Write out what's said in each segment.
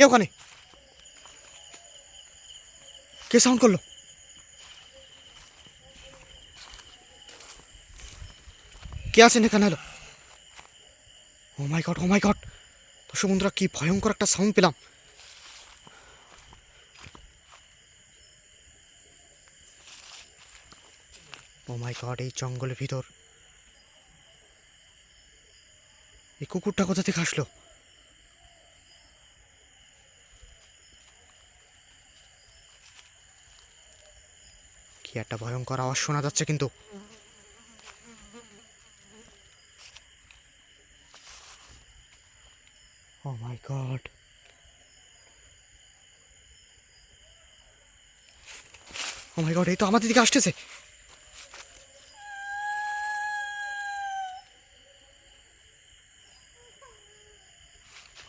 এ ওখানে। কে সাউন্ড করল? কে আছেন এখানে? হলো ও মাই গড ও মাই গড দর্শক বন্ধুরা কি ভয়ঙ্কর একটা সাউন্ড পেলাম। ও মাই গড এই জঙ্গলের ভিতর। এই কুকুরটা কোথা থেকে আসলো? কি একটা ভয়ঙ্কর আওয়াজ শোনা যাচ্ছে কিন্তু। ও মাই গড ও মাই গড এই তো আমাদের দিকে আসতেছে।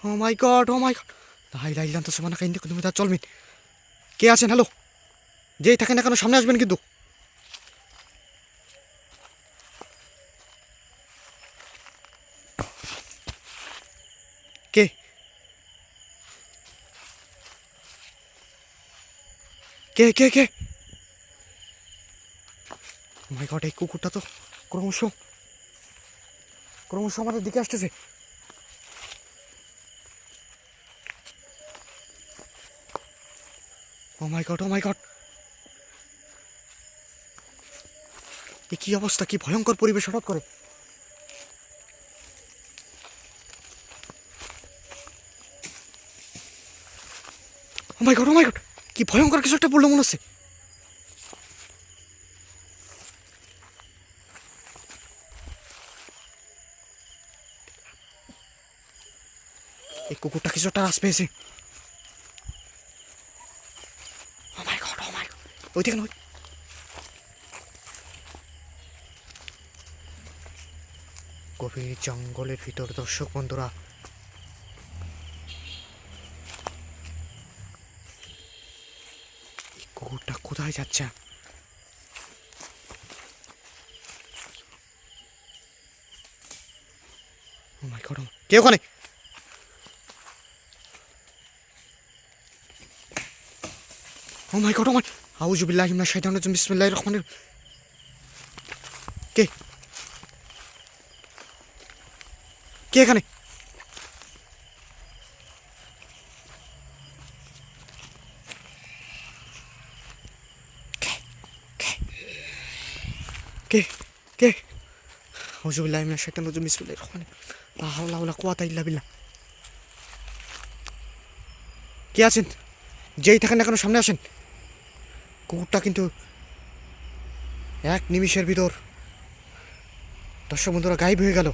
ও মাই গড ও মাই গড লাই লাই জানতো সমানা কাইন্দি তুমি তার চলবেন কে আছেন? হ্যালো যেই থাকেন না কেন সামনে আসবেন কিন্তু। কে? কে কে কে? মাই গড এই কুকুরটা তো ক্রমশ ক্রমশ আমাদের দিকে আসতেছে। ও মাই গড ও মাই গড এ কি অবস্থা? কি ভয়ঙ্কর পরিবেশ হঠাৎ করে। ও মাই গড ও গড কি ভয়ঙ্কর কিছু একটা পড়ল মনে হচ্ছে। এই কুকুরটা কিছু একটা রাস পেয়েছে। ও মাই গড ও মাই গড ওই দেখেন ওই গভীর জঙ্গলের ভিতর, দর্শক বন্ধুরা। কুকুরটা কোথায় যাচ্ছে? মাই গড কে ওখানে? ও মাই গড ও মাই আউযু বিল্লাহি মিনাশ শাইতানির বিসমিল্লাহির রহমানির কে? কে এখানে? কে? কে? কে? কে আউযু বিল্লাহি মিনাশ শাইতানির রাজিম, বিসমিল্লাহির লা হাওলা ওয়ালা কুওয়াতা ইল্লা বিল্লাহ। কে আছেন? যেই থাকেন না কেন সামনে আসেন? কুকুরটা কিন্তু এক নিমিষের ভিতর দর্শক বন্ধুরা, গায়েব হয়ে গেল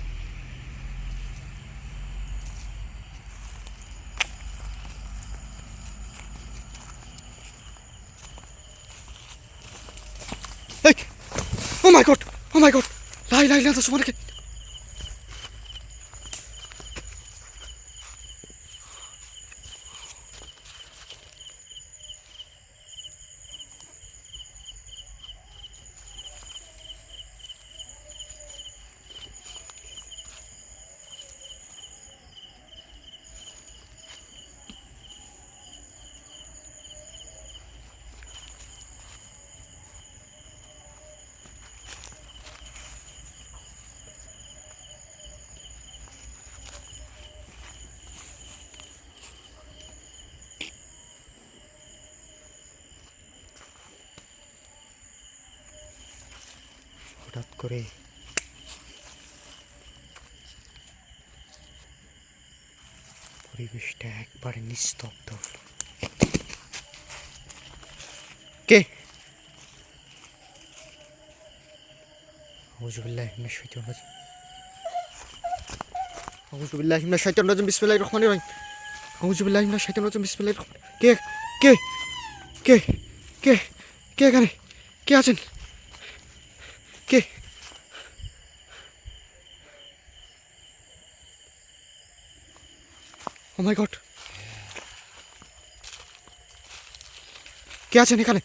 ও মাই গড ও মাই গড লাই লাই লাই তো সমানকে হঠাৎ করে। পরিবেশটা একবারে নিস্তব্ধ। কে? আউযু বিল্লাহি মিনাশ শাইতানির রাজিম। আউযু বিল্লাহি মিনাশ শাইতানির রাজিম, বিসমিল্লাহির রহমানির রহিম। আউযু বিল্লাহি মিনাশ শাইতানির রাজিম, বিসমিল্লাহির রহমানির কে? কে? কে? কে? কে এখানে? কে আছেন কে ও মাই গড কে আছেন এখানে?